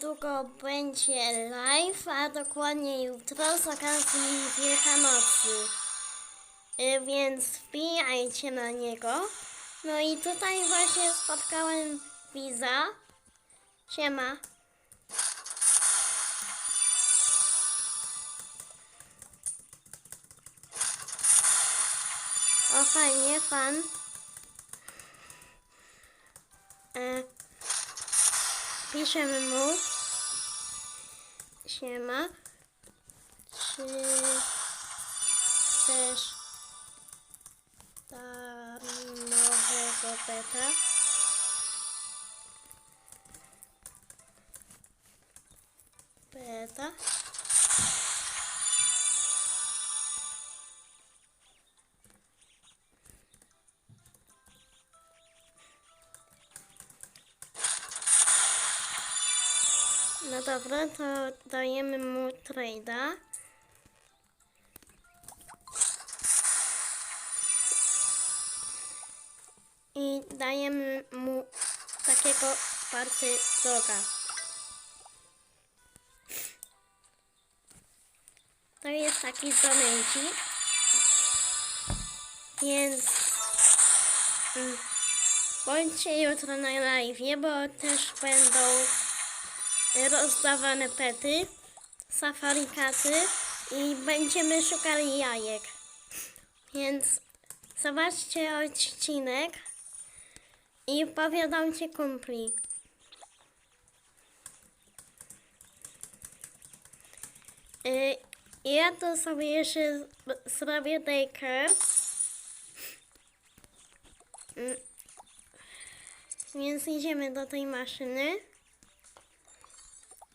Długo będzie live, a dokładnie jutro z okazji Wielkanocy. Y, Więc wbijajcie na niego. No i tutaj właśnie spotkałem Wiza. Siema. O fajnie, fan. E, piszemy mu. Siema. Czy chcesz darmowego peta? Peta. No dobra, to dajemy mu trade'a. I dajemy mu takiego party. To jest taki donate. Więc mm, bądźcie jutro na live, bo też będą rozdawane pety, safarikaty i będziemy szukali jajek. Więc zobaczcie odcinek i powiadomcie kumpli. Y, Ja to sobie jeszcze zrobię daycare. Mm. Więc idziemy do tej maszyny.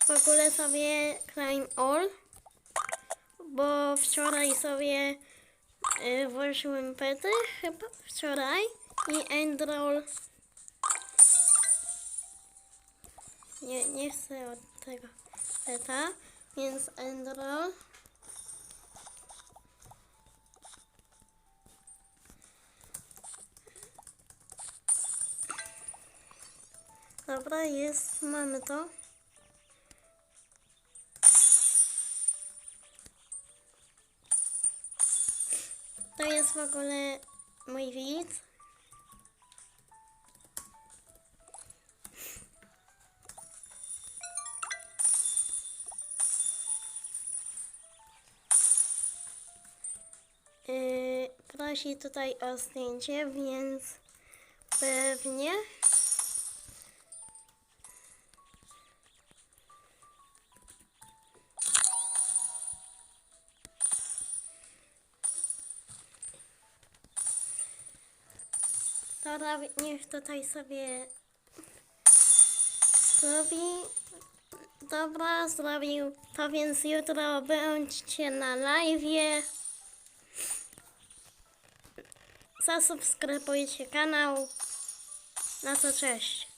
W ogóle sobie climb all, bo wczoraj sobie y, włożyłem pety, chyba wczoraj i endroll. Nie, nie chcę od tego peta, więc endroll. Dobra, jest, mamy to. To jest w ogóle mój widz. Yy, prosi tutaj o zdjęcie, więc pewnie. Dobra, niech tutaj sobie zrobi. Dobra, zrobił. To więc jutro bądźcie na live. Zasubskrybujcie kanał. Na to cześć.